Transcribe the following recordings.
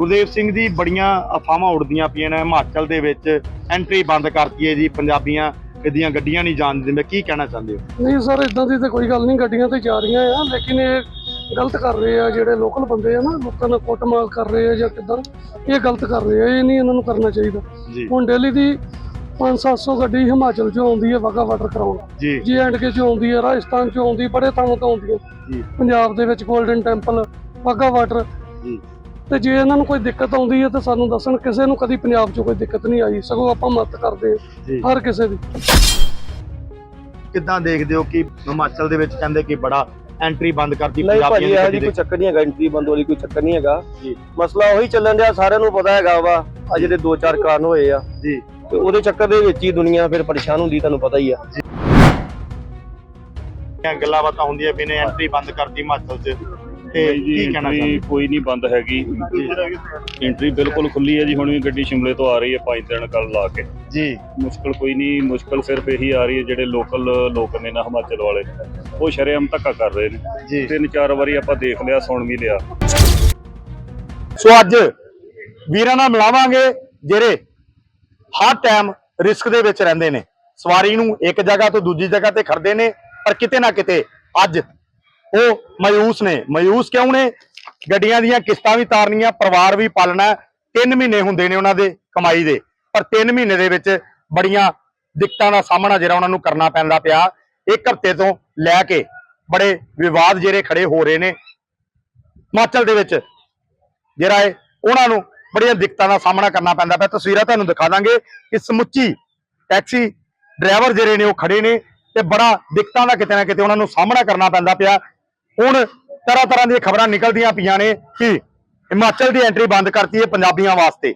ਗੁਰਦੇਵ ਸਿੰਘ ਜੀ ਬੜੀਆਂ ਅਫਵਾਹਾਂ ਉੜਦੀਆਂ ਪਈਆਂ ਨੇ ਹਿਮਾਚਲ ਦੇ ਵਿੱਚ ਐਂਟਰੀ ਬੰਦ ਕਰਤੀ ਹੈ ਜੀ ਪੰਜਾਬੀਆਂ ਇਹਦੀਆਂ ਗੱਡੀਆਂ ਨਹੀਂ ਜਾਣ ਦਿੰਦੇ। ਕੀ ਕਹਿਣਾ ਚਾਹੁੰਦੇ ਹੋ? ਨਹੀਂ ਸਰ ਇਦਾਂ ਦੀ ਤਾਂ ਕੋਈ ਗੱਲ ਨਹੀਂ ਗੱਡੀਆਂ ਤੇ ਜਾ ਰਹੀਆਂ ਆ ਲੇਕਿਨ ਇਹ ਗਲਤ ਕਰ ਰਹੇ ਆ ਜਿਹੜੇ ਲੋਕਲ ਬੰਦੇ ਆ ਨਾ ਲੋਕਾਂ ਨਾਲ ਕੁੱਟਮਾਰ ਕਰ ਰਹੇ ਆ ਜਾਂ ਕਿਦਾਂ ਇਹ ਗਲਤ ਕਰ ਰਹੇ ਆ ਇਹ ਨਹੀਂ ਇਹਨਾਂ ਨੂੰ ਕਰਨਾ ਚਾਹੀਦਾ। ਹੁਣ ਦਿੱਲੀ ਦੀ 5-700 ਗੱਡੀ ਹਿਮਾਚਲ ਚੋਂ ਆਉਂਦੀ ਹੈ ਵਾਗਾ ਵਾਟਰ ਕਰਾਉਣ। ਜੀ। ਐਂਡ ਕੇ ਚੋਂ ਆਉਂਦੀ ਹੈ ਰਾਜਸਥਾਨ ਚੋਂ ਆਉਂਦੀ ਬੜੇ ਥਾਵਾਂ ਤੋਂ ਆਉਂਦੀ ਹੈ ਪੰਜਾਬ ਦੇ ਵਿੱਚ 골ਡਨ ਟੈਂਪਲ ਵਾਗਾ ਵਾਟਰ ਜੀ। ਤੇ ਜੇ ਇਹਨਾਂ ਨੂੰ ਕੋਈ ਦਿੱਕਤ ਆਉਂਦੀ ਹੈ ਤਾਂ ਸਾਨੂੰ ਦੱਸਣ ਕਿਸੇ ਨੂੰ ਕਦੀ ਪੰਜਾਬ 'ਚ ਕੋਈ ਦਿੱਕਤ ਨਹੀਂ ਆਈ ਸਗੋਂ ਆਪਾਂ ਮਦਦ ਕਰਦੇ ਜੀ। ਹਾਂ ਹਰ ਕਿਸੇ ਦੀ। ਕਿੱਦਾਂ ਦੇਖਦੇ ਹੋ ਕਿ ਹਿਮਾਚਲ ਦੇ ਵਿੱਚ ਕਹਿੰਦੇ ਕਿ ਬੜਾ ਐਂਟਰੀ ਬੰਦ ਕਰਤੀ ਨਹੀਂ ਭਾਜੀ ਦੀ ਇਹੋ ਗੱਡੀ ਜੀ ਕੋਈ ਚੱਕਰ ਨਹੀਂ ਹੈਗਾ ਐਂਟਰੀ ਬੰਦ ਵਾਲੀ ਕੋਈ ਚੱਕਰ ਨਹੀਂ ਹੈਗਾ। ਜੀ। ਮਸਲਾ ਉਹੀ ਚੱਲਣ ਡਿਆ ਸਾਰਿਆਂ ਨੂੰ ਪਤਾ ਹੈਗਾ ਵਾ ਆ ਜਿਹੜੇ ਦੋ ਚਾਰ ਕਾਰਨ ਹੋਏ ਆ। ਜੀ। ਤੇ ਉਹਦੇ ਚੱਕਰ ਦੇ ਵਿੱਚ ਹੀ ਦੁਨੀਆ ਫਿਰ ਪਰੇਸ਼ਾਨ ਹੁੰਦੀ ਤੁਹਾਨੂੰ ਪਤਾ ਹੀ ਆ। ਇਹ ਗੱਲਾਂ ਬਾਤਾਂ ਹੁੰਦੀਆਂ ਵੀ ਨੇ ਐਂਟਰੀ ਬੰਦ ਕਰਤੀ ਹਿਮਾਚਲ 'ਚ। ਤੇ ਨਹੀਂ ਜੀ ਕੀ ਕਹਿਣਾ entry ਚਾਹੁੰਦੇ? ਕੋਈ ਨਹੀਂ ਬੰਦ ਹੈਗੀ। ਐਂਟਰੀ ਬਿਲਕੁਲ ਖੁੱਲੀ ਹੈ ਜੀ ਹੁਣ ਵੀ ਗੱਡੀ ਸ਼ਿਮਲੇ ਤੋਂ ਆ ਰਹੀ ਹੈ ਪੰਜ ਦਿਨ ਕੱਲ ਲਾ ਕੇ। ਜੀ। ਮੁਸ਼ਕਲ ਕੋਈ ਨਹੀਂ ਮੁਸ਼ਕਲ ਸਿਰਫ ਇਹੀ ਆ ਰਹੀ ਹੈ ਜਿਹੜੇ ਲੋਕਲ ਲੋਕ ਨੇ ਨਾ ਹਿਮਾਚਲ ਵਾਲੇ। ਉਹ ਸ਼ਰੇਆਮ ਧੱਕਾ ਕਰ ਰਹੇ ਨੇ। ਤਿੰਨ ਚਾਰ ਵਾਰੀ ਆਪਾਂ ਦੇਖ ਲਿਆ ਸੁਣ ਵੀ ਲਿਆ। ਸੋ ਅੱਜ ਵੀਰਾਂ ਨਾਲ ਮਿਲਾਵਾਂਗੇ ਜਿਹੜੇ ਹਰ ਟਾਈਮ ਰਿਸਕ ਦੇ ਵਿੱਚ ਰਹਿੰਦੇ ਨੇ। ਸਵਾਰੀ ਨੂੰ ਇੱਕ ਜਗ੍ਹਾ ਤੋਂ ਦੂਜੀ ਜਗ੍ਹਾ ਤੇ ਖੜਦੇ ਨੇ ਪਰ ਕਿਤੇ ਨਾ ਕਿਤੇ ਅੱਜ ਉਹ ਮਾਯੂਸ ਨੇ। ਮਾਯੂਸ ਕਿਉਂ ਨੇ? ਗੱਡੀਆਂ ਦੀਆਂ ਕਿਸ਼ਤਾਂ ਵੀ ਤਾਰਨੀਆਂ, ਪਰਿਵਾਰ ਵੀ ਪਾਲਣਾ 3 ਮਹੀਨੇ ਹੁੰਦੇ ਨੇ ਉਹਨਾਂ ਦੇ ਕਮਾਈ ਦੇ। ਪਰ 3 ਮਹੀਨੇ ਦੇ ਵਿੱਚ ਬੜੀਆਂ ਦਿੱਕਤਾਂ ਦਾ ਸਾਹਮਣਾ ਜਿਹੜਾ ਉਹਨਾਂ ਨੂੰ ਕਰਨਾ ਪੈਂਦਾ ਪਿਆ। ਇੱਕ ਹਫ਼ਤੇ ਤੋਂ ਲੈ ਕੇ ਬੜੇ ਵਿਵਾਦ ਜਿਹੜੇ ਖੜੇ ਹੋ ਰਹੇ ਨੇ। ਹਿਮਾਚਲ ਦੇ ਵਿੱਚ ਜਿਹੜਾ ਹੈ ਉਹਨਾਂ ਨੂੰ ਬੜੀਆਂ ਦਿੱਕਤਾਂ ਦਾ ਸਾਹਮਣਾ ਕਰਨਾ ਪੈਂਦਾ ਪਿਆ। ਤਸਵੀਰਾਂ ਤੁਹਾਨੂੰ ਦਿਖਾ ਦਾਂਗੇ ਕਿ ਸਮੁੱਚੀ ਟੈਕਸੀ ਡਰਾਈਵਰ ਜਿਹੜੇ ਨੇ ਉਹ ਖੜੇ ਨੇ ਤੇ ਬੜਾ ਦਿੱਕਤਾਂ ਦਾ ਕਿਤੇ ਨਾ ਕਿਤੇ ਉਹਨਾਂ ਨੂੰ ਸਾਹਮਣਾ ਕਰਨਾ ਪੈਂਦਾ ਪਿਆ। ਹੁਣ ਤਰ੍ਹਾਂ ਤਰ੍ਹਾਂ ਦੀਆਂ ਖਬਰਾਂ ਨਿਕਲਦੀਆਂ ਪਈਆਂ ਨੇ ਕਿ ਹਿਮਾਚਲ ਦੀ ਐਂਟਰੀ ਬੰਦ ਕਰਤੀ ਹੈ ਪੰਜਾਬੀਆਂ ਵਾਸਤੇ।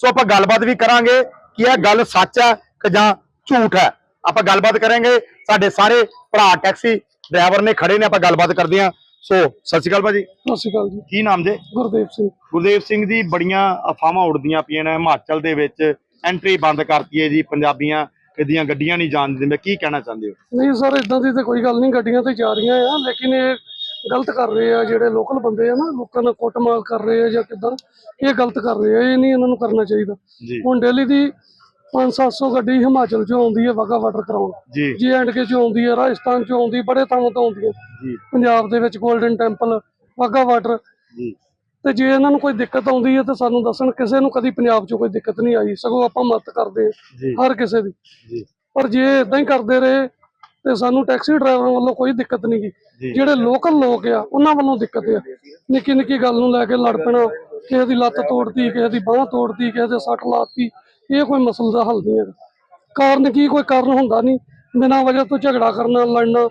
ਸੋ ਆਪਾਂ ਗੱਲਬਾਤ ਵੀ ਕਰਾਂਗੇ ਕਿ ਇਹ ਗੱਲ ਸੱਚ ਹੈ ਕਿ ਜਾਂ ਝੂਠ ਹੈ। ਆਪਾਂ ਗੱਲਬਾਤ ਕਰਾਂਗੇ ਸਾਡੇ ਸਾਰੇ ਭਰਾ ਟੈਕਸੀ ਡਰਾਈਵਰ ਨੇ ਖੜੇ ਨੇ ਆਪਾਂ ਗੱਲਬਾਤ ਕਰਦੇ ਹਾਂ। ਸੋ ਸਤਿ ਸ਼੍ਰੀ ਅਕਾਲ ਭਾਜੀ। ਸਤਿ ਸ਼੍ਰੀ ਅਕਾਲ ਜੀ। ਕੀ ਨਾਮ ਜੇ? ਗੁਰਦੇਵ ਸਿੰਘ। ਗੁਰਦੇਵ ਸਿੰਘ ਜੀ ਬੜੀਆਂ ਅਫਵਾਹਾਂ ਉੜਦੀਆਂ ਪਈਆਂ ਨੇ ਹਿਮਾਚਲ ਦੇ ਵਿੱਚ ਐਂਟਰੀ ਬੰਦ ਕਰਤੀ ਹੈ ਜੀ ਪੰਜਾਬੀਆਂ ਇਹਦੀਆਂ ਗੱਡੀਆਂ ਨਹੀਂ ਜਾਣ ਦਿੰਦੇ। ਕੀ ਕਹਿਣਾ ਚਾਹੁੰਦੇ ਹੋ? ਨਹੀਂ ਸਰ ਇਦਾਂ ਦੀ ਤਾਂ ਕੋਈ ਗੱਲ ਨਹੀਂ ਗੱਡੀਆਂ ਤੇ ਜਾ ਰਹੀਆਂ ਆ ਲੇਕਿਨ ਇਹ ਗਲਤ ਕਰ ਰਹੇ ਆ ਜਿਹੜੇ ਲੋਕਲ ਬੰਦੇ ਆ ਨਾ ਲੋਕਾਂ ਨਾਲ ਕੁੱਟਮਾਰ ਕਰ ਰਹੇ ਆ ਜਾਂ ਕਿਦਾਂ ਇਹ ਗਲਤ ਕਰ ਰਹੇ ਆ ਇਹ ਨਹੀਂ ਇਹਨਾਂ ਨੂੰ ਕਰਨਾ ਚਾਹੀਦਾ। ਹੁਣ ਦਿੱਲੀ ਦੀ 5-700 ਗੱਡੀ ਹਿਮਾਚਲ ਚੋਂ ਆਉਂਦੀ ਹੈ ਵਾਗਾ ਵਾਟਰ ਕਰਾਉਣ। ਜੀ। ਐਂਡ ਕੇ ਚੋਂ ਆਉਂਦੀ ਹੈ ਰਾਜਸਥਾਨ ਚੋਂ ਆਉਂਦੀ ਬੜੇ ਥਾਵਾਂ ਤੋਂ ਆਉਂਦੀ ਹੈ ਪੰਜਾਬ ਦੇ ਵਿੱਚ 골ਡਨ ਟੈਂਪਲ ਵਾਗਾ ਵਾਟਰ ਜੀ। ਤੇ ਜੇ ਇਹਨਾਂ ਨੂੰ ਕੋਈ ਦਿੱਕਤ ਆਉਂਦੀ ਹੈ ਤਾਂ ਸਾਨੂੰ ਦੱਸਣ ਕਿਸੇ ਨੂੰ ਕਦੀ ਪੰਜਾਬ 'ਚ ਕੋਈ ਦਿੱਕਤ ਨਹੀਂ ਆਈ। ਸਗੋਂ ਆਪਾਂ ਮਦਦ ਕਰਦੇ ਹਰ ਕਿਸੇ ਦੀ। ਪਰ ਜੇ ਇਦਾਂ ਹੀ ਕਰਦੇ ਰਹੇ ਤੇ ਸਾਨੂੰ ਟੈਕਸੀ ਡਰਾਈਵਰਾਂ ਵੱਲੋਂ ਕੋਈ ਦਿੱਕਤ ਨਹੀਂ ਗੀ। ਜੀ। ਜਿਹੜੇ ਲੋਕਲ ਲੋਕ ਆ ਉਹਨਾਂ ਵੱਲੋਂ ਦਿੱਕਤ ਆ। ਨਿੱਕੀ ਨਿੱਕੀ ਗੱਲ ਨੂੰ ਲੈ ਕੇ ਲੜ ਪੈਣਾ ਕਿਸੇ ਦੀ ਲੱਤ ਤੋੜਤੀ ਕਿਸੇ ਦੀ ਬਾਹ ਤੋੜਤੀ ਕਿਸੇ ਦੇ ਸੱਟ ਲਾਤੀ ਇਹ ਕੋਈ ਮਸਲੇ ਦਾ ਹੱਲ ਨਹੀਂ ਹੈਗਾ। ਕਾਰਨ ਕੀ ਕੋਈ ਕਾਰਨ ਹੁੰਦਾ ਨਹੀਂ। ਬਿਨਾਂ ਵਜ੍ਹਾ ਤੋਂ ਝਗੜਾ ਕਰਨਾ ਲੜਨਾ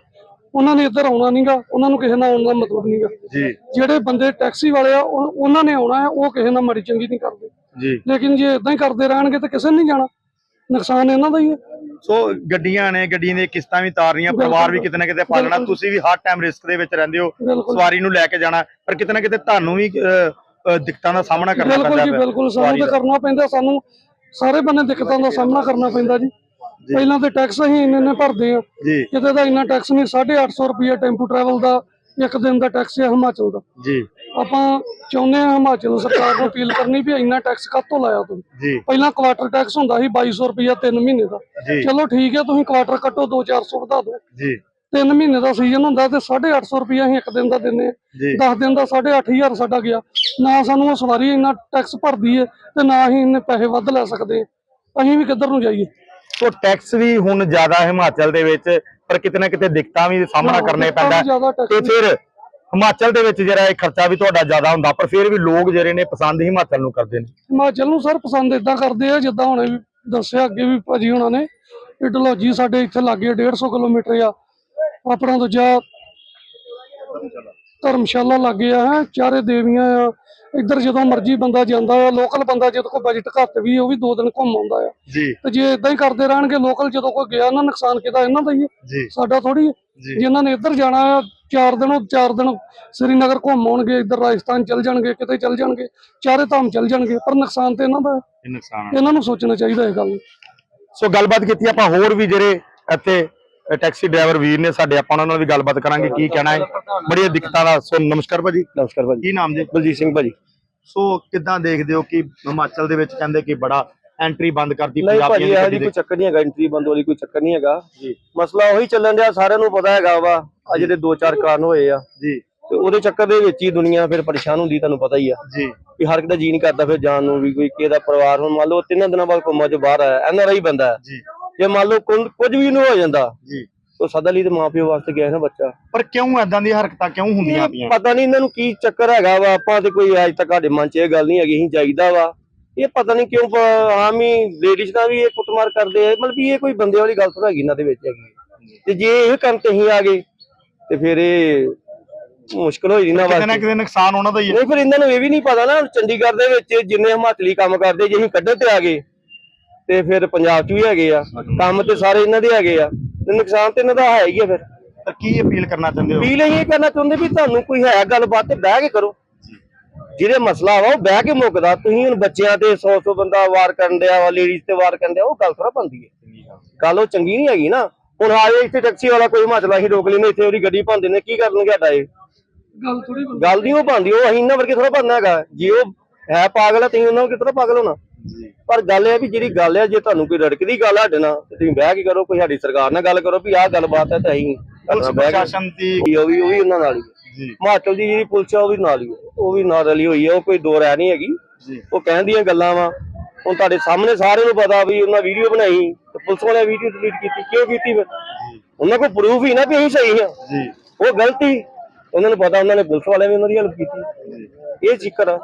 ਉਹਨਾਂ ਨੇ ਇੱਧਰ ਆਉਣਾ ਨਹੀਂਗਾ ਉਹਨਾਂ ਨੂੰ ਕਿਸੇ ਨਾਲ ਆਉਣ ਦਾ ਮਤਲਬ ਨਹੀਂਗਾ ਜੀ। ਜਿਹੜੇ ਬੰਦੇ ਟੈਕਸੀ ਵਾਲੇ ਆ ਉਹ- ਉਹਨਾਂ ਨੇ ਆਉਣਾ ਹੈ ਉਹ ਕਿਸੇ ਨਾਲ ਮਾੜੀ ਚੰਗੀ ਨਹੀਂ ਕਰਦੇ। ਜੀ। ਲੇਕਿਨ ਜੇ ਇਦਾਂ ਹੀ ਕਰਦੇ ਰਹਿਣਗੇ ਤਾਂ ਕਿਸੇ ਨੇ ਨਹੀਂ ਜਾਣਾ। ਨੁਕਸਾਨ ਇਹਨਾਂ ਦਾ ਹੀ ਹੈ। ਸੋ ਗੱਡੀਆਂ ਨੇ ਗੱਡੀਆਂ ਦੀਆਂ ਕਿਸ਼ਤਾਂ ਵੀ ਤਾਰ ਰਹੀਆਂ ਪਰਿਵਾਰ ਵੀ ਕਿਤੇ ਨਾ ਕਿਤੇ ਪਾਲਣਾ ਬਿਲਕੁਲ। ਤੁਸੀਂ ਵੀ ਹਰ ਟਾਈਮ ਰਿਸਕ ਦੇ ਵਿੱਚ ਰਹਿੰਦੇ ਹੋ ਬਿਲਕੁਲ। ਸਵਾਰੀ ਨੂੰ ਲੈ ਕੇ ਜਾਣਾ ਪਰ ਕਿਤੇ ਨਾ ਕਿਤੇ ਤੁਹਾਨੂੰ ਵੀ ਦਿੱਕਤਾਂ ਦਾ ਸਾਹਮਣਾ ਕਰਨਾ ਬਿਲਕੁਲ ਪੈਂਦਾ ਜੀ ਪਿਆ। ਬਿਲਕੁਲ ਸਾਨੂੰ ਤਾਂ। ਕਰਨਾ ਪੈਂਦਾ ਸਾਨੂੰ ਸਾਰੇ ਬੰਨੇ ਦਿੱਕਤਾਂ ਦਾ ਸਾਹਮਣਾ ਕਰਨਾ ਪੈਂਦਾ ਜੀ। ਪਹਿਲਾਂ ਤੇ ਟੈਕਸ ਅਸੀਂ ਇੰਨੇ ਇੰਨੇ ਭਰਦੇ ਆ ਜੀ। ਕਿਤੇ ਦਾ ਇੰਨਾ ਟੈਕਸ ਨਹੀਂ 850 ਰੁਪਏ ਟੈਂਪੂ ਟਰੈਵਲ ਦਾ ਇੱਕ ਦਿਨ ਦਾ ਟੈਕਸ ਹੈ ਹਿਮਾਚਲ ਦਾ। ਜੀ। ਆਪਾਂ ਚਾਹੁੰਦੇ ਆ ਹਿਮਾਚਲ ਸਰਕਾਰ ਨੂੰ ਅਪੀਲ ਕਰਨੀ ਵੀ ਇੰਨਾ ਟੈਕਸ ਕਾਹਤੋਂ ਲਾਇਆ ਤੁਸੀਂ ਪਹਿਲਾਂ ਕੁਆਟਰ ਟੈਕਸ ਹੁੰਦਾ ਸੀ 2200 ਰੁਪਏ 3 ਮਹੀਨੇ ਦਾ। ਚਲੋ ਠੀਕ ਹੈ ਤੁਸੀਂ ਕੁਆਟਰ ਕੱਟੋ 2-400 ਵਧਾ ਦਿਓ। ਜੀ। 3 ਮਹੀਨੇ ਦਾ ਸੀਜ਼ਨ ਹੁੰਦਾ ਤੇ 850 ਰੁਪਏ ਅਸੀਂ ਇੱਕ ਦਿਨ ਦਾ ਦਿੰਦੇ ਆ ਜੀ। 10 ਦਿਨ ਦਾ 8500 ਸਾਡਾ ਗਿਆ। ਨਾ ਸਾਨੂੰ ਉਹ ਸਵਾਰੀ ਇੰਨਾ ਟੈਕਸ ਭਰਦੀ ਹੈ ਤੇ ਨਾ ਹੀ ਇੰਨੇ ਪੈਸੇ ਵੱਧ ਲੈ ਸਕਦੇ ਹਾਂ। ਅਸੀਂ ਵੀ ਕਿੱਧਰ ਨੂੰ ਜਾਈਏ? ਸੋ ਟੈਕਸ ਵੀ ਹੁਣ ਜ਼ਿਆਦਾ ਹਿਮਾਚਲ ਦੇ ਵਿੱਚ ਪਰ ਕਿਤੇ ਨਾ ਕਿਤੇ ਦਿੱਕਤਾਂ ਵੀ ਸਾਹਮਣਾ ਕਰਨੇ ਪੈਂਦਾ। ਤੇ ਫਿਰ ਹਿਮਾਚਲ ਦੇ ਵਿੱਚ ਜਿਹੜਾ ਇਹ ਖਰਚਾ ਵੀ ਤੁਹਾਡਾ ਜ਼ਿਆਦਾ ਹੁੰਦਾ, ਪਰ ਫਿਰ ਵੀ ਲੋਕ ਜਿਹੜੇ ਨੇ ਪਸੰਦ ਹਿਮਾਚਲ ਨੂੰ ਕਰਦੇ ਨੇ। ਹਿਮਾਚਲ ਨੂੰ ਸਰ ਪਸੰਦ ਇਦਾਂ ਕਰਦੇ ਆ, ਜਿੱਦਾਂ ਹੁਣੇ ਵੀ ਦੱਸਿਆ ਅੱਗੇ ਵੀ ਭਾਜੀ ਹੁਣਾਂ ਨੇ ਇਹ ਸਾਡੇ ਇੱਥੇ ਲਾਗੇ 150 ਕਿਲੋਮੀਟਰ ਆ, ਆਪਣਾ ਦੂਜਾ ਧਰਮਸ਼ਾਲਾ ਲੱਗੇ ਆ ਹੈ ਚਾਰੇ ਦੇਵੀਆਂ ਆ। ਇੱਧਰ ਜਦੋਂ ਮਰਜ਼ੀ ਬੰਦਾ ਜਾਂਦਾ ਆ ਲੋਕਲ ਬੰਦਾ ਜਦੋਂ ਕੋਈ ਬਜਟ ਘੱਟ ਵੀ ਉਹ ਵੀ ਦੋ ਦਿਨ ਘੁੰਮ ਆਉਂਦਾ ਆ। ਜੀ। ਤੇ ਜੇ ਇਦਾਂ ਹੀ ਕਰਦੇ ਰਹਿਣਗੇ ਲੋਕਲ ਜਦੋਂ ਕੋਈ ਗਿਆ ਨਾ ਨੁਕਸਾਨ ਕਿਦਾ ਇਹਨਾਂ ਦਾ ਹੀ ਸਾਡਾ ਥੋੜੀ ਜੀ। ਜਿਨ੍ਹਾਂ ਨੇ ਇੱਧਰ ਜਾਣਾ ਆ ਚਾਰ ਦਿਨ ਉਹ ਚਾਰ ਦਿਨ ਸ੍ਰੀਨਗਰ ਘੁੰਮ ਆਉਣਗੇ ਇੱਧਰ ਰਾਜਸਥਾਨ ਚਲ ਜਾਣਗੇ ਕਿਤੇ ਚਲ ਜਾਣਗੇ ਚਾਰੇ ਧਾਮ ਚਲ ਜਾਣਗੇ ਪਰ ਨੁਕਸਾਨ ਤੇ ਇਹਨਾਂ ਦਾ ਨੁਕਸਾਨ। ਇਹਨਾਂ ਨੂੰ ਸੋਚਣਾ ਚਾਹੀਦਾ ਇਹ ਗੱਲ। ਸੋ ਗੱਲਬਾਤ ਕੀਤੀ ਆਪਾਂ ਹੋਰ ਵੀ ਜਿਹੜੇ ਇੱਥੇ ਟੈਕਸੀ ਡਰਾਈਵਰ ਵੀਰ ਨੇ ਸਾਡੇ ਆਪਾਂ ਉਹਨਾਂ ਨਾਲ ਵੀ ਗੱਲਬਾਤ ਕਰਾਂਗੇ ਕੀ ਕਹਿਣਾ ਹੈ। ਬੜੀਆਂ ਦਿੱਕਤਾਂ ਦਾ ਸੋ ਨਮਸਕਾਰ ਭਾਜੀ। ਨਮਸਕਾਰ ਭਾਜੀ। ਕੀ ਨਾਮ ਜੀ? ਬਲਜੀਤ ਸਿੰਘ ਭਾਜੀ। ਸੋ ਕਿੱਦਾਂ ਦੇਖਦੇ ਹੋ ਕਿ ਹਿਮਾਚਲ ਦੇ ਵਿੱਚ ਕਹਿੰਦੇ ਕਿ ਬੜਾ ਐਂਟਰੀ ਬੰਦ ਕਰਤੀ ਨਹੀਂ ਪੰਜਾਬੀਆਂ ਦੀ ਗੱਡੀ ਕੋਈ ਚੱਕਰ ਨਹੀਂ ਹੈਗਾ ਐਂਟਰੀ ਬੰਦ ਵਾਲੀ ਕੋਈ ਚੱਕਰ ਨਹੀਂ ਹੈਗਾ। ਜੀ। ਮਸਲਾ ਉਹੀ ਚੱਲਣ ਡਿਆ ਸਾਰਿਆਂ ਨੂੰ ਪਤਾ ਹੈਗਾ ਵਾ ਆ ਜਿਹੜੇ ਦੋ ਚਾਰ ਕਾਰਨ ਹੋਏ ਆ। ਜੀ। ਤੇ ਉਹਦੇ ਚੱਕਰ ਦੇ ਵਿੱਚ ਹੀ ਦੁਨੀਆ ਫਿਰ ਪਰੇਸ਼ਾਨ ਹੁੰਦੀ ਤੁਹਾਨੂੰ ਪਤਾ ਹੀ ਆ। ਜੀ। ਕਿ ਹਰ ਇੱਕ ਦਾ ਜੀ ਨਹੀਂ ਕਰਦਾ ਫਿਰ ਜਾਣ ਨੂੰ ਵੀ ਕੋਈ ਕਿਸੇ ਦਾ ਪਰਿਵਾਰ ਹੁਣ ਮੰਨ ਲਓ ਤਿੰਨਾਂ ਦਿਨਾਂ ਬਾਅਦ ਕੋਮਾ ਚੋਂ ਬਾਹਰ ਆਇਆ ਐਨ ਆਰ ਆਈ ਬੰਦਾ ਹੈ। ਜੀ। ਜੇ ਮੰਨ ਲਓ ਕੁਲ- ਕੁਝ ਵੀ ਨਹੀਂ ਹੋ ਜਾਂਦਾ ਜੀ। ਤਾਂ ਸਦਾ ਲਈ ਤੇ ਮਾਪਿਓ ਵਾਸਤੇ ਗਿਆ ਨਾ ਬੱਚਾ। ਪਰ ਕਿਉਂ ਐਦਾਂ ਦੀਆਂ ਹਰਕਤਾਂ ਕਿਉਂ ਹੁੰਦੀਆਂ ਪਈਆਂ? ਪਤਾ ਨਹੀਂ ਇਹਨਾਂ ਨੂੰ ਕੀ ਚੱਕਰ ਹੈਗਾ ਵਾ ਆਪਾਂ ਤੇ ਕੋਈ ਅੱਜ ਤੱਕ ਸਾਡੇ ਮਨ 'ਚ ਇਹ ਗੱਲ ਨਹੀਂ ਹੈਗੀ ਅਸੀਂ ਜਾਈਦਾ ਵਾ। ਇਹ ਪਤਾ ਨਹੀਂ ਕਿਉਂ ਪ- ਆਮ ਹੀ ਲੇਡੀਜ਼ ਨਾਲ ਵੀ ਇਹ ਕੁੱਟਮਾਰ ਕਰਦੇ ਆ ਮਤਲਬ ਵੀ ਇਹ ਕੋਈ ਬੰਦੇ ਵਾਲੀ ਗੱਲ ਥੋੜਾ ਹੈਗੀ ਇਹਨਾਂ ਦੇ ਵਿੱਚ ਹੈਗੀ। ਤੇ ਜੇ ਇਹ ਕੰਮ ਤੇ ਅਸੀਂ ਆ ਗਏ ਤੇ ਫਿਰ ਇਹ ਮੁਸ਼ਕਲ ਹੋ ਜਾਣੀ ਨਾ ਕਿਤੇ ਨਾ ਵਾਸਤੇ। ਕਿਤੇ ਨੁਕਸਾਨ ਉਹਨਾਂ ਦਾ ਹੀ ਹੈ। ਨਹੀਂ ਫਿਰ ਇਹਨਾਂ ਨੂੰ ਇਹ ਵੀ ਨਹੀਂ ਪਤਾ ਨਾ ਚੰਡੀਗੜ੍ਹ ਦੇ ਵਿੱਚ ਜਿੰਨੇ ਹਿਮਾਚਲੀ ਕੰਮ ਕਰਦੇ ਜੇ ਅਸੀਂ ਕੱਢਣ ਤੇ ਆ ਗਏ ਤੇ ਫਿਰ ਪੰਜਾਬ 'ਚ ਵੀ ਹੈਗੇ ਆ ਕੰਮ ਤੇ ਸਾਰੇ ਇਹਨਾਂ ਦੇ ਹੈਗੇ ਆ ਤੇ ਨੁਕਸਾਨ ਤੇ ਇਹਨਾਂ ਦਾ ਹੈ ਹੀ ਆ ਫਿਰ। ਤਾਂ ਕੀ ਅਪੀਲ ਕਰਨਾ ਚਾਹੁੰਦੇ ਹੋ? ਅਪੀਲ ਇਹ ਕਰਨਾ ਚਾਹੁੰਦੇ ਵੀ ਤੁਹਾਨੂੰ ਕੋਈ ਹੈ ਗੱਲਬਾਤ ਤੇ ਬਹਿ ਕੇ ਕਰੋ। ਜਿਹਦੇ ਮਸਲਾ ਵਾ ਉਹ ਬਹਿ ਕੇ ਮੁੱਕਦਾ ਤੁਸੀਂ ਹੁਣ ਬੱਚਿਆਂ ਤੇ 100 100 ਬੰਦਾ ਵਾਰ ਕਰਨ ਡਿਆ ਵਾ ਲੇਡੀਜ਼ ਤੇ ਵਾਰ ਕਰਨ ਡਿਆ ਉਹ ਗੱਲ ਥੋੜਾ ਬੰਦੀ ਹੈ। ਗੱਲ। ਉਹ ਚੰਗੀ ਨਹੀਂ ਹੈਗੀ ਨਾ। ਹੁਣ ਆਏ ਇੱਥੇ ਟੈਕਸੀ ਵਾਲਾ ਕੋਈ ਹਿਮਾਚਲ ਅਸੀਂ ਰੋਕ ਲੈਨੇ ਇੱਥੇ ਉਹਦੀ ਗੱਡੀ ਭੰਦੇ ਨੇ ਕੀ ਕਰਨਗੇ ਸਾਡਾ ਇਹ ਗੱਲ ਥੋੜੀ ਗੱਲ ਨਹੀਂ ਉਹ ਬੰਦੀ ਉਹ ਅਸੀਂ ਇਹਨਾਂ ਵਰਗੇ ਥੋੜਾ ਬੰਨਾ ਹੈਗਾ। ਜੇ ਉਹ ਹੈ ਪਾਗਲ ਆ ਤੁਸੀਂ ਉਹਨਾਂ ਵਰਗੇ ਥੋੜਾ ਪਾਗਲ ਹੋਣਾ। ਪਰ ਗੱਲ ਇਹ ਆ ਵੀ ਜਿਹੜੀ ਗੱਲ ਹੈ ਜੇ ਤੁਹਾਨੂੰ ਕੋਈ ਰੜਕਦੀ ਗੱਲ ਸਾਡੇ ਨਾਲ ਤੇ ਤੁਸੀਂ ਬਹਿ ਕੇ ਕਰੋ ਕੋਈ ਸਾਡੀ ਸਰਕਾਰ ਨਾਲ ਗੱਲ ਕਰੋ ਵੀ ਆਹ ਗੱਲਬਾਤ ਹੈ ਤੇ ਅਸੀਂ ਪੁਲਿਸ ਪ੍ਰਸ਼ਾਸਨ ਦੀ ਉਹ ਵੀ ਉਹ ਵੀ ਉਹਨਾਂ ਨਾਲ ਹੀ। ਜੀ। ਹਿਮਾਚਲ ਦੀ ਜਿਹੜੀ ਪੁਲਿਸ ਆ ਉਹ ਵੀ ਨਾਲ ਹੀ। ਉਹ ਵੀ ਨਾਲ ਰਲੀ ਹੋਈ ਹੈ ਉਹ ਕੋਈ ਦੋ ਰਾਇ ਨਹੀਂ ਹੈਗੀ। ਉਹ ਕਹਿੰਦੀਆਂ ਗੱਲਾਂ ਵਾ। ਹੁਣ ਤੁਹਾਡੇ ਸਾਹਮਣੇ ਸਾਰਿਆਂ ਨੂੰ ਪਤਾ ਵੀ ਉਹਨਾਂ ਵੀਡੀਓ ਬਣਾਈ ਤੇ ਪੁਲਿਸ ਵਾਲਿਆਂ ਵੀਡੀਓ ਡਿਲੀਟ ਕੀਤੀ ਕਿਉਂ ਕੀਤੀ ਫਿਰ? ਉਹਨਾਂ ਕੋਲ ਪ੍ਰੂਫ ਹੀ ਨਾ ਵੀ ਅਸੀਂ ਸਹੀ ਹਾਂ ਜੀ। ਉਹ ਗਲਤੀ ਉਹਨਾਂ ਨੂੰ ਪਤਾ ਉਹਨਾਂ ਨੇ ਪੁਲਿਸ ਵਾਲਿਆਂ ਵੀ ਉਹਨਾਂ ਦੀ ਹੈਲਪ ਕੀਤੀ। ਇਹ ਜ਼ਿਕਰ ਆ।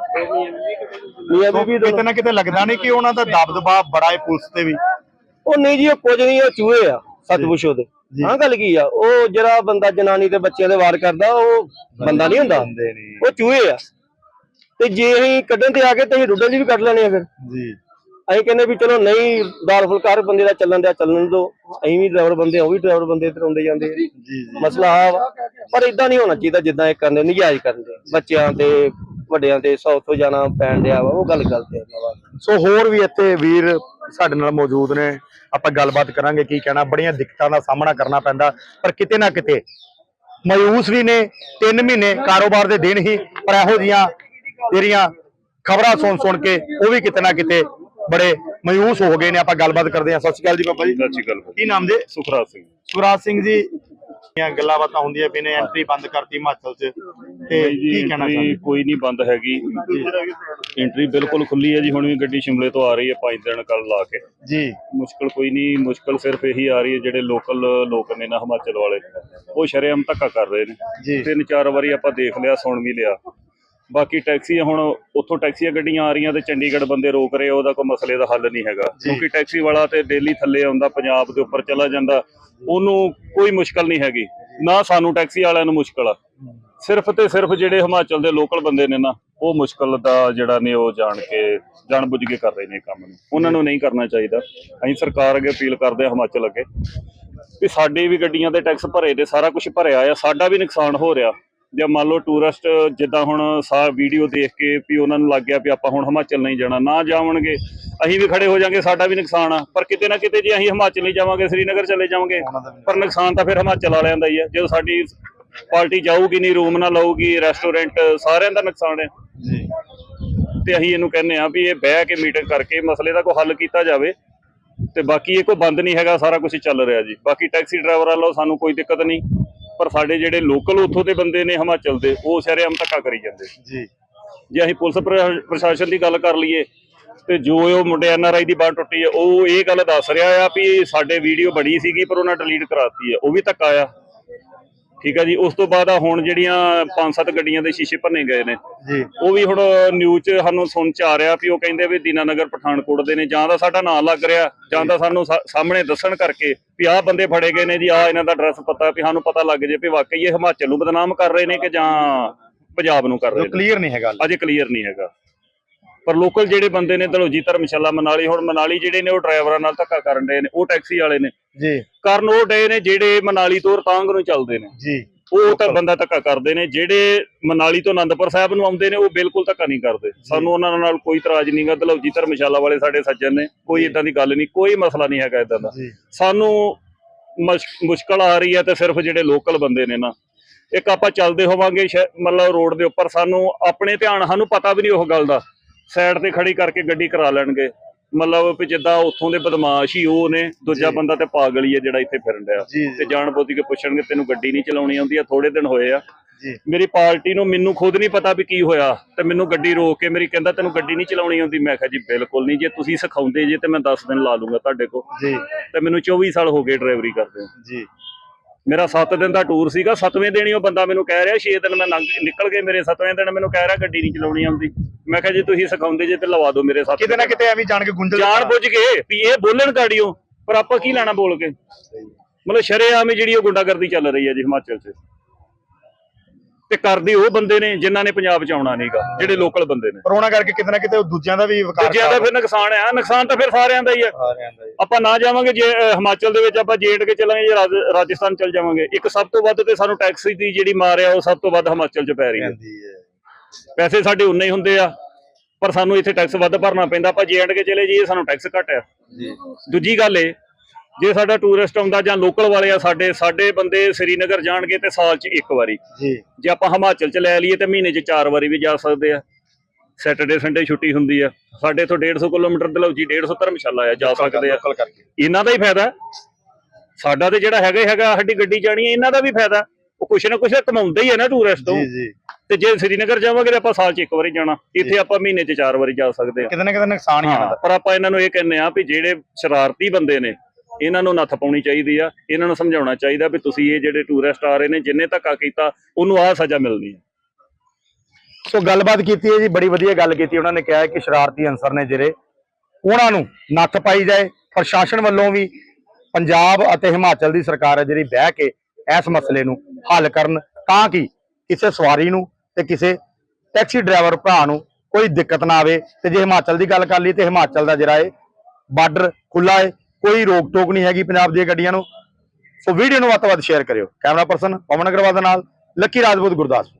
ਮੀਆਂ ਬੀਬੀ ਕਿਤੇ ਨਾ ਕਿਤੇ ਲੱਗਦਾ ਨਹੀਂ ਕਿ ਉਹਨਾਂ ਦਾ ਦਬਦਬਾ ਬੜਾ ਹੈ ਪੁਲਿਸ ਤੇ ਵੀ। ਉਹ ਨਹੀਂ ਜੀ ਉਹ ਕੁਝ ਨਹੀਂ ਉਹ ਚੂਹੇ ਆ ਪੁੱਛੋ ਤੇ ਹਾਂ ਗੱਲ ਕੀ ਆ? ਉਹ ਜਿਹੜਾ ਬੰਦਾ ਜਨਾਨੀ ਤੇ ਬੱਚਿਆਂ ਦੇ ਵਾਰ ਕਰਦਾ ਉਹ ਬੰਦਾ ਨਹੀਂ ਹੁੰਦਾ। ਉਹ ਚੂਹੇ ਆ। ਤੇ ਜੇ ਅਸੀਂ ਕੱਢਣ ਤੇ ਆ ਗਏ ਤੇ ਅਸੀਂ ਰੁੱਡਣ ਦੀ ਵੀ ਕੱਢ ਲੈਣੇ ਆ ਫਿਰ। ਜੀ। ਅਸੀਂ ਕਹਿੰਦੇ ਵੀ ਚਲੋ ਨਹੀਂ ਦਾਲ ਫੁਲਕਾਰ ਬੰਦੇ ਦਾ ਚੱਲਣ ਦਿਆ ਚੱਲਣ ਦੋ। ਅਸੀਂ ਵੀ ਡਰਾਈਵਰ ਬੰਦੇ ਉਹ ਵੀ ਡਰਾਈਵਰ ਬੰਦੇ ਤੇ ਰੋਂਦੇ ਜਾਂਦੇ ਆ। ਜੀ ਜੀ। ਮਸਲਾ ਆ ਵਾ ਪਰ ਇਦਾਂ ਨਹੀਂ ਹੋਣਾ ਚਾਹੀਦਾ ਜਿੱਦਾਂ ਇਹ ਕਰਦੇ ਨਜਾਇਜ਼ ਕਰਦੇ ਬੱਚਿਆਂ ਤੇ ਵੱਡਿਆਂ ਤੇ ਸੌ ਤੋਂ ਜਾਣਾ ਪੈਣ ਡਿਆ ਵਾ ਉਹ ਗੱਲ ਗਲਤ ਹੈ। ਉਹਨਾਂ ਵਾਸਤੇ ਸੋ ਹੋਰ ਵੀ ਇੱਥੇ ਵੀਰ ਸਾਡੇ ਨਾਲ ਮੌਜੂਦ ਨੇ। ਆਪਾਂ ਗੱਲਬਾਤ ਕਰਾਂਗੇ ਕੀ ਕਹਿਣਾ। ਬੜੀਆਂ ਦਿੱਕਤਾਂ ਦਾ ਸਾਹਮਣਾ ਕਰਨਾ ਪੈਂਦਾ ਪਰ ਕਿਤੇ ਨਾ ਕਿਤੇ ਮਾਯੂਸ ਵੀ ਨੇ 3 ਮਹੀਨੇ ਕਾਰੋਬਾਰ ਦੇ ਦਿਨ ਹੀ ਪਰ ਇਹੋ ਜੀਆਂ ਜਿਹੜੀਆਂ ਖਬਰਾਂ ਸੁਣ ਸੁਣ ਕੇ ਉਹ ਵੀ ਕਿਤੇ ਨਾ ਕਿਤੇ ਬੜੇ ਮਾਯੂਸ ਹੋ ਗਏ ਨੇ ਆਪਾਂ ਗੱਲਬਾਤ ਕਰਦੇ ਹਾਂ। ਸਤਿ ਸ਼੍ਰੀ ਅਕਾਲ ਜੀ ਬਾਬਾ ਜੀ। ਸਤਿ ਸ਼੍ਰੀ ਅਕਾਲ ਕੀ ਨਾਮ ਦੇ ਸੁਖਰਾਜ ਸਿੰਘ। ਸੁਖਰਾਜ ਸਿੰਘ ਜੀ ਦੀਆਂ ਗੱਲਾਂ ਬਾਤਾਂ ਹੁੰਦੀਆਂ ਪਈ ਨੇ ਐਂਟਰੀ ਬੰਦ ਕਰਤੀ ਹਿਮਾਚਲ 'ਚ। ਤੇ ਜੀ ਕੀ ਕਹਿਣਾ ਚਾਹੁੰਦੇ? ਕੋਈ ਨਹੀਂ ਬੰਦ ਹੈਗੀ। ਐਂਟਰੀ ਬਿਲਕੁਲ ਖੁੱਲੀ ਹੈ ਜੀ ਹੁਣ ਵੀ ਗੱਡੀ ਸ਼ਿਮਲੇ ਤੋਂ ਆ ਰਹੀ ਹੈ ਪੰਜ ਦਿਨ ਕੱਲ ਲਾ ਕੇ। ਜੀ। ਮੁਸ਼ਕਲ ਕੋਈ ਨਹੀਂ ਮੁਸ਼ਕਲ ਸਿਰਫ ਇਹੀ ਆ ਰਹੀ ਹੈ ਜਿਹੜੇ ਲੋਕਲ ਲੋਕ ਨੇ ਨਾ ਹਿਮਾਚਲ ਵਾਲੇ। ਉਹ ਸ਼ਰੇਆਮ ਧੱਕਾ ਕਰ ਰਹੇ ਨੇ। ਜੀ। ਤਿੰਨ ਚਾਰ ਵਾਰੀ ਆਪਾਂ ਦੇਖ ਲਿਆ ਸੁਣ ਵੀ ਲਿਆ। ਬਾਕੀ ਟੈਕਸੀ ਹੁਣ ਉੱਥੋਂ ਟੈਕਸੀਆਂ ਗੱਡੀਆਂ ਆ ਰਹੀਆਂ ਤੇ ਚੰਡੀਗੜ੍ਹ ਬੰਦੇ ਰੋਕ ਰਹੇ ਉਹਦਾ ਕੋਈ ਮਸਲੇ ਦਾ ਹੱਲ ਨਹੀਂ ਹੈਗਾ। ਕਿਉਂਕਿ ਟੈਕਸੀ ਵਾਲਾ ਤੇ ਡੇਲੀ ਥੱਲੇ ਆਉਂਦਾ ਪੰਜਾਬ ਦੇ ਉੱਪਰ ਚਲਾ ਜਾਂਦਾ ਉਹਨੂੰ ਕੋਈ ਮੁਸ਼ਕਲ ਨਹੀਂ ਹੈਗੀ। ਨਾ ਸਾਨੂੰ ਟੈਕਸੀ ਵਾਲਿਆਂ ਨੂੰ ਮੁਸ਼ਕਲ ਆ। ਸਿਰਫ ਤੇ ਸਿਰਫ ਜਿਹੜੇ ਹਿਮਾਚਲ ਦੇ ਲੋਕਲ ਬੰਦੇ ਨੇ ਨਾ ਉਹ ਮੁਸ਼ਕਲ ਦਾ ਜਿਹੜਾ ਨੇ ਉਹ ਜਾਣ ਕੇ ਜਾਣ ਬੁੱਝ ਕੇ ਕਰ ਰਹੇ ਨੇ ਕੰਮ ਨੂੰ। ਉਹਨਾਂ ਨੂੰ ਨਹੀਂ ਕਰਨਾ ਚਾਹੀਦਾ। ਅਸੀਂ ਸਰਕਾਰ ਅੱਗੇ ਅਪੀਲ ਕਰਦੇ ਹਾਂ ਹਿਮਾਚਲ ਅੱਗੇ ਵੀ ਸਾਡੇ ਵੀ ਗੱਡੀਆਂ ਦੇ ਟੈਕਸ ਭਰੇ ਦੇ ਸਾਰਾ ਕੁਝ ਭਰਿਆ ਆ ਸਾਡਾ ਵੀ ਨੁਕਸਾਨ ਹੋ ਰਿਹਾ। ਜੇ ਮੰਨ ਲਓ ਟੂਰਿਸਟ ਜਿੱਦਾਂ ਹੁਣ ਸਾ ਵੀਡੀਓ ਦੇਖ ਕੇ ਵੀ ਉਹਨਾਂ ਨੂੰ ਲੱਗ ਗਿਆ ਵੀ ਆਪਾਂ ਹੁਣ ਹਿਮਾਚਲ ਨਹੀਂ ਜਾਣਾ ਨਾ ਜਾਵਣਗੇ ਅਸੀਂ ਵੀ ਖੜੇ ਹੋ ਜਾਾਂਗੇ ਸਾਡਾ ਵੀ ਨੁਕਸਾਨ ਆ ਪਰ ਕਿਤੇ ਨਾ ਕਿਤੇ ਜੇ ਅਸੀਂ ਹਿਮਾਚਲ ਨਹੀਂ ਜਾਵਾਂਗੇ ਸ੍ਰੀਨਗਰ ਚਲੇ ਜਾਵਾਂਗੇ ਪਰ ਨੁਕਸਾਨ ਤਾਂ ਫਿਰ ਹਿਮਾਚਲ ਵਾਲਿਆਂ ਦਾ ਹੀ ਆ ਜਦੋਂ ਸਾਡੀ ਪਾਰਟੀ ਜਾਊਗੀ ਨਹੀਂ ਰੂਮ ਨਾ ਲਊਗੀ ਰੈਸਟੋਰੈਂਟ ਸਾਰਿਆਂ ਦਾ ਨੁਕਸਾਨ ਹੈ ਜੀ। ਤੇ ਅਸੀਂ ਇਹਨੂੰ ਕਹਿੰਦੇ ਆ ਵੀ ਇਹ ਬਹਿ ਕੇ ਮੀਟਿੰਗ ਕਰਕੇ ਮਸਲੇ ਦਾ ਕੋਈ ਹੱਲ ਕੀਤਾ ਜਾਵੇ ਤੇ ਬਾਕੀ ਇਹ ਕੋਈ ਬੰਦ ਨਹੀਂ ਹੈਗਾ ਸਾਰਾ ਕੁਝ ਚੱਲ ਰਿਹਾ ਜੀ। ਬਾਕੀ ਟੈਕਸੀ ਡਰਾਈਵਰ ਵੱਲੋਂ ਸਾਨੂੰ ਕੋਈ ਦਿੱਕਤ ਨਹੀਂ। ਪਰ ਸਾਡੇ ਜਿਹੜੇ ਲੋਕਲ ਉੱਥੋਂ ਦੇ ਬੰਦੇ ਨੇ ਹਿਮਾਚਲ ਦੇ ਉਹ ਸ਼ਰੇਆਮ ਧੱਕਾ ਕਰੀ ਜਾਂਦੇ। ਜੀ। ਜੇ ਅਸੀਂ ਪੁਲਿਸ ਪ੍ਰ- ਪ੍ਰਸ਼ਾਸਨ ਦੀ ਗੱਲ ਕਰ ਲਈਏ ਤੇ ਜੋ ਉਹ ਮੁੰਡੇ ਐਨਆਰਆਈ ਦੀ ਬਾਂਹ ਟੁੱਟੀ ਹੈ ਉਹ ਇਹ ਗੱਲ ਦੱਸ ਰਿਹਾ ਆ ਵੀ ਸਾਡੇ ਵੀਡੀਓ ਬੜੀ ਸੀਗੀ ਪਰ ਉਹਨਾਂ ਡਿਲੀਟ ਕਰਾਤੀ ਹੈ ਉਹ ਵੀ ਧੱਕਾ ਆ। ਠੀਕ ਆ ਜੀ ਉਸ ਤੋਂ ਬਾਅਦ ਆ ਹੁਣ ਜਿਹੜੀਆਂ ਪੰਜ ਸੱਤ ਗੱਡੀਆਂ ਦੇ ਸ਼ੀਸ਼ੇ ਭੰਨੇ ਗਏ ਨੇ। ਜੀ। ਉਹ ਵੀ ਹੁਣ ਨਿਊਜ਼ 'ਚ ਸਾਨੂੰ ਸੁਣ ਚ ਆ ਰਿਹਾ ਵੀ ਉਹ ਕਹਿੰਦੇ ਵੀ ਦੀਨਾਨਗਰ ਪਠਾਨਕੋਟ ਦੇ ਨੇ ਜਾਂ ਤਾਂ ਸਾਡਾ ਨਾਂ ਲੱਗ ਰਿਹਾ ਜਾਂ ਤਾਂ ਸਾਨੂੰ ਸਾਹਮਣੇ ਦੱਸਣ ਕਰਕੇ ਵੀ ਆਹ ਬੰਦੇ ਫੜੇ ਗਏ ਨੇ ਜੀ ਆਹ ਇਹਨਾਂ ਦਾ ਐਡਰੈਸ ਪਤਾ ਵੀ ਸਾਨੂੰ ਪਤਾ ਲੱਗ ਜੇ ਵੀ ਵਾਕਈ ਇਹ ਹਿਮਾਚਲ ਨੂੰ ਬਦਨਾਮ ਕਰ ਰਹੇ ਨੇ ਕਿ ਜਾਂ ਪੰਜਾਬ ਨੂੰ ਕਰ ਰਹੇ ਨੇ। ਕਲੀਅਰ ਨਹੀਂ ਹੈਗਾ। ਅਜੇ ਕਲੀਅਰ ਨਹੀਂ ਹੈਗਾ। ਪਰ ਲੋਕਲ ਜਿਹੜੇ ਬੰਦੇ ਨੇ ਦਲੋਜੀ ਧਰਮਸ਼ਾਲਾ ਮਨਾਲੀ ਹੁਣ ਮਨਾਲੀ ਜਿਹੜੇ ਨੇ ਉਹ ਡਰਾਈਵਰਾਂ ਨਾਲ ਧੱਕਾ ਕਰਨ ਡਏ ਨੇ ਉਹ ਟੈਕਸੀ ਵਾਲੇ ਨੇ। ਜੀ। ਕਰਨ ਉਹ ਡਏ ਨੇ ਜਿਹੜੇ ਮਨਾਲੀ ਤੋਂ ਰਤਾਂਗ ਨੂੰ ਚੱਲਦੇ ਨੇ। ਜੀ। ਉਹ ਤਾਂ ਬੰਦਾ ਧੱਕਾ ਕਰਦੇ ਨੇ ਜਿਹੜੇ ਮਨਾਲੀ ਤੋਂ ਆਨੰਦਪੁਰ ਸਾਹਿਬ ਨੂੰ ਆਉਂਦੇ ਨੇ ਉਹ ਬਿਲਕੁਲ ਧੱਕਾ ਨਹੀਂ ਕਰਦੇ। ਸਾਨੂੰ ਉਹਨਾਂ ਨਾਲ ਕੋਈ ਇਤਰਾਜ਼ ਨਹੀਂਗਾ ਦਲੌਜੀ ਧਰਮਸ਼ਾਲਾ ਵਾਲੇ ਸਾਡੇ ਸੱਜਣ ਨੇ ਕੋਈ ਇਦਾਂ ਦੀ ਗੱਲ ਨਹੀਂ ਕੋਈ ਮਸਲਾ ਨਹੀਂ ਹੈਗਾ ਇਦਾਂ ਦਾ। ਸਾਨੂੰ ਮਸ਼- ਮੁਸ਼ਕਲ ਆ ਰਹੀ ਹੈ ਤੇ ਸਿਰਫ ਜਿਹੜੇ ਲੋਕਲ ਬੰਦੇ ਨੇ ਨਾ ਇੱਕ ਆਪਾਂ ਚੱਲਦੇ ਹੋਵਾਂਗੇ ਮਤਲਬ ਰੋਡ ਦੇ ਉੱਪਰ ਸਾਨੂੰ ਆਪਣੇ ਧਿਆਨ ਸਾਨੂੰ ਪਤਾ ਵੀ ਨਹੀਂ ਉਹ ਗੱਲ ਦਾ। ਸਾਈਡ ਤੇ ਖੜੀ ਕਰਕੇ ਗੱਡੀ ਕਰਾ ਲੈਣਗੇ। ਮਤਲਬ ਵੀ ਜਿੱਦਾਂ ਉੱਥੋਂ ਦੇ ਬਦਮਾਸ਼ ਹੀ ਉਹ ਨੇ ਦੂਜਾ ਬੰਦਾ ਤੇ ਪਾਗਲ ਹੀ ਹੈ ਜਿਹੜਾ ਇੱਥੇ ਫਿਰਨ ਜੀ, ਤੇ ਜਾਣ ਬੋਤੀ ਕੇ ਪੁੱਛਣਗੇ ਤੈਨੂੰ ਗੱਡੀ ਨਹੀਂ ਚਲਾਉਣੀ ਆਉਂਦੀ ਆ ਥੋੜੇ ਦਿਨ ਹੋਏ ਆ। ਮੇਰੀ ਪਾਰਟੀ ਨੂੰ ਮੈਨੂੰ ਖੁਦ ਨਹੀਂ ਪਤਾ ਵੀ ਕੀ ਹੋਇਆ ਤੇ ਮੈਨੂੰ ਗੱਡੀ ਰੋਕ ਕੇ ਮੇਰੀ ਕਹਿੰਦਾ ਤੈਨੂੰ ਗੱਡੀ ਨਹੀਂ ਚਲਾਉਣੀ ਆਉਂਦੀ। ਮੈਂ ਕਿਹਾ ਜੀ ਬਿਲਕੁਲ ਨਹੀਂ ਜੇ ਤੁਸੀਂ ਸਿਖਾਉਂਦੇ ਜੇ ਤੇ ਮੈਂ 10 ਦਿਨ ਲਾ ਲੂੰਗਾ ਤੁਹਾਡੇ ਕੋਲ। ਜੀ। ਤੇ ਮੈਨੂੰ 24 ਸਾਲ ਹੋ ਗਏ ਡਰਾਈਵਰੀ ਕਰਦੇ ਜੀ। ਮੇਰਾ 7 ਦਿਨ ਦਾ ਟੂਰ ਸੀਗਾ 7ਵੇਂ ਦਿਨ ਹੀ ਉਹ ਬੰਦਾ ਮੈਨੂੰ ਕਹਿ ਰਿਹਾ 6 ਦਿਨ ਮੈਂ ਲੰਘ ਨਿਕਲ ਗਏ ਮੇਰੇ 7ਵੇਂ ਦਿਨ ਮੈਨੂੰ ਕਹਿ ਰਿਹਾ ਗੱਡੀ ਨਹੀਂ ਚਲਾਉਣੀ ਆਉਂਦੀ। ਮੈਂ ਕਿਹਾ ਜੀ ਤੁਸੀਂ ਸਿਖਾਉਂਦੇ ਜੇ ਤੇ ਲਵਾ ਦਿਓ ਮੇਰੇ ਸਾਥ ਕਿਤੇ ਨਾ ਕਿਤੇ ਐਵੇਂ ਜਾਣ ਕੇ ਗੁੰਝਲ ਜਾਣ ਬੁੱਝ ਕੇ ਵੀ ਇਹ ਬੋਲਣ ਗਾੜੀਓ ਪਰ ਆਪਾਂ ਕੀ ਲੈਣਾ ਬੋਲ ਕੇ? ਮਤਲਬ ਸ਼ਰੇਆਮ ਹੀ ਜਿਹੜੀ ਉਹ ਗੁੰਡਾਗਰਦੀ ਚੱਲ ਰਹੀ ਹੈ ਜੀ ਹਿਮਾਚਲ 'ਚ। ਤੇ ਕਰਦੇ ਉਹ ਬੰਦੇ ਨੇ ਜਿਨ੍ਹਾਂ ਨੇ ਪੰਜਾਬ 'ਚ ਆਉਣਾ ਨਹੀਂਗਾ ਜਿਹੜੇ ਲੋਕਲ ਬੰਦੇ ਨੇ। ਕਰੋਨਾ ਕਰਕੇ ਕਿਤੇ ਨਾ ਕਿਤੇ ਉਹ ਦੂਜਿਆਂ ਦਾ ਵੀ ਵਿਕਾਸ ਦੂਜਿਆਂ ਦਾ ਫਿਰ ਨੁਕਸਾਨ ਆ ਨੁਕਸਾਨ ਤਾਂ ਫਿਰ ਸਾਰਿਆਂ ਦਾ ਹੀ ਆ ਆਪਾਂ ਨਾ ਜਾਵਾਂਗੇ ਜੇ ਹਿਮਾਚਲ ਦੇ ਵਿੱਚ ਆਪਾਂ ਜੇਠ ਕੇ ਚੱਲਾਂਗੇ ਜਾਂ ਰਾਜ- ਰਾਜਸਥਾਨ ਚੱਲ ਜਾਵਾਂਗੇ। ਇੱਕ ਸਭ ਤੋਂ ਵੱਧ ਤੇ ਸਾਨੂੰ ਟੈਕਸੀ ਦੀ ਜਿਹੜੀ ਮਾਰ ਆ ਉਹ ਸਭ ਤੋਂ ਵੱਧ ਹਿਮਾਚਲ 'ਚ ਪੈ ਰਹੀ ਹੈ। ਪੈਸੇ ਸਾਡੇ ਉਨੇ ਹੀ ਹੁੰਦੇ ਆ ਪਰ ਸਾਨੂੰ ਇੱਥੇ ਟੈਕਸ ਵੱਧ ਭਰਨਾ ਪੈਂਦਾ। ਆਪਾਂ ਜੇ ਐਂਡ ਕੇ ਚਲੇ ਜਾਈਏ ਸਾਨੂੰ ਟੈਕਸ ਘੱਟ ਆ ਦੂਜੀ ਗੱਲ ਏ ਜੇ ਸਾਡਾ ਟੂਰਿਸਟ ਆਉਂਦਾ ਜਾਂ ਲੋਕਲ ਵਾਲੇ ਆ ਸਾਡੇ ਸਾਡੇ ਬੰਦੇ ਸ੍ਰੀਨਗਰ ਜਾਣਗੇ ਤੇ ਸਾਲ 'ਚ ਇੱਕ ਵਾਰੀ। ਜੀ। ਜੇ ਆਪਾਂ ਹਿਮਾਚਲ 'ਚ ਲੈ ਲਈਏ ਤੇ ਮਹੀਨੇ 'ਚ ਚਾਰ ਵਾਰੀ ਵੀ ਜਾ ਸਕਦੇ ਆ। ਸੈਟਰਡੇ ਸੰਡੇ ਛੁੱਟੀ ਹੁੰਦੀ ਆ। ਸਾਡੇ ਤੋਂ 150 ਕਿਲੋਮੀਟਰ ਦਲੌਜੀ 150 ਧਰਮਸ਼ਾਲਾ ਆ ਜਾ ਸਕਦੇ ਆ। ਇਹਨਾਂ ਦਾ ਹੀ ਫਾਇਦਾ। ਸਾਡਾ ਤੇ ਜਿਹੜਾ ਹੈਗਾ ਹੈਗਾ ਸਾਡੀ ਗੱਡੀ ਜਾਣੀ ਹੈ ਇਹਨਾਂ ਦਾ ਵੀ ਫਾਇਦਾ। ਉਹ ਕੁਛ ਨਾ ਕੁਛ ਕਮਾਉਂਦੇ ਹੀ ਆ ਨਾ ਟੂਰਿਸਟ ਤੋਂ। ਜੀ ਤੇ ਜੇ ਸ੍ਰੀਨਗਰ ਜਾਵਾਂਗੇ ਤੇ ਆਪਾਂ ਸਾਲ 'ਚ ਇੱਕ ਵਾਰੀ ਜਾਣਾ। ਇੱਥੇ ਆਪਾਂ ਮਹੀਨੇ 'ਚ ਚਾਰ ਵਾਰੀ ਜਾ ਸਕਦੇ ਆ। ਕਿਤੇ ਨਾ ਕਿਤੇ ਨੁਕਸਾਨ ਹੀ ਆਉਂਦਾ ਪਰ ਆਪਾਂ ਇਹਨਾਂ ਨੂੰ ਇਹ ਕਹਿੰਦੇ ਆ ਵੀ ਜਿਹੜੇ ਸ਼ਰਾਰਤੀ ਬੰਦੇ ਨੇ ਇਹਨਾਂ ਨੂੰ ਨੱਥ ਪਾਉਣੀ ਚਾਹੀਦੀ ਆ, ਇਹਨਾਂ ਨੂੰ ਸਮਝਾਉਣਾ ਚਾਹੀਦਾ ਵੀ ਤੁਸੀਂ ਇਹ ਜਿਹੜੇ ਟੂਰਿਸਟ ਆ ਰਹੇ ਨੇ, ਜਿੰਨੇ ਧੱਕਾ ਕੀਤਾ, ਉਹਨੂੰ ਆਹ ਸਜ਼ਾ ਮਿਲਣੀ ਹੈ ਸੋ ਗੱਲਬਾਤ ਕੀਤੀ ਹੈ ਜੀ, ਬੜੀ ਵਧੀਆ ਗੱਲ ਕੀਤੀ, ਉਹਨਾਂ ਨੇ ਕਿਹਾ ਕਿ ਸ਼ਰਾਰਤੀ ਅਨਸਰ ਨੇ ਜਿਹੜੇ, ਉਹਨਾਂ ਨੂੰ ਨੱਥ ਪਾਈ ਜਾਏ। ਪ੍ਰਸ਼ਾਸਨ ਵੱਲੋਂ ਵੀ ਪੰਜਾਬ ਅਤੇ ਹਿਮਾਚਲ ਦੀ ਸਰਕਾਰ ਹੈ ਜਿਹੜੀ ਬਹਿ ਕੇ ਇਸ ਮਸਲੇ ਨੂੰ ਹੱਲ ਕਰਨ, ਤਾਂ ਕਿ ਕਿਸੇ ਸਵਾਰੀ ਨੂੰ ਤੇ ਕਿਸੇ ਟੈਕਸੀ ਡਰਾਈਵਰ ਭਰਾ ਨੂੰ ਕੋਈ ਦਿੱਕਤ ਨਾ ਆਵੇ। ਤੇ ਜੇ ਹਿਮਾਚਲ ਦੀ ਗੱਲ ਕਰ ਲਈ, ਤੇ ਹਿਮਾਚਲ ਦਾ ਜਿਹੜਾ ਹੈ ਬਾਰਡਰ ਖੁੱਲਾ ਹੈ ਕੋਈ ਰੋਕ ਟੋਕ ਨਹੀਂ ਹੈਗੀ ਪੰਜਾਬ ਦੀਆਂ ਗੱਡੀਆਂ ਨੂੰ। ਸੋ ਵੀਡੀਓ ਨੂੰ ਵੱਧ ਤੋਂ ਵੱਧ ਸ਼ੇਅਰ ਕਰਿਓ। ਕੈਮਰਾ ਪਰਸਨ ਪਵਨ ਅਗਰਵਾਲ ਦੇ ਨਾਲ, ਲੱਕੀ ਰਾਜਪੂਤ ਗੁਰਦਾਸਪੁਰ।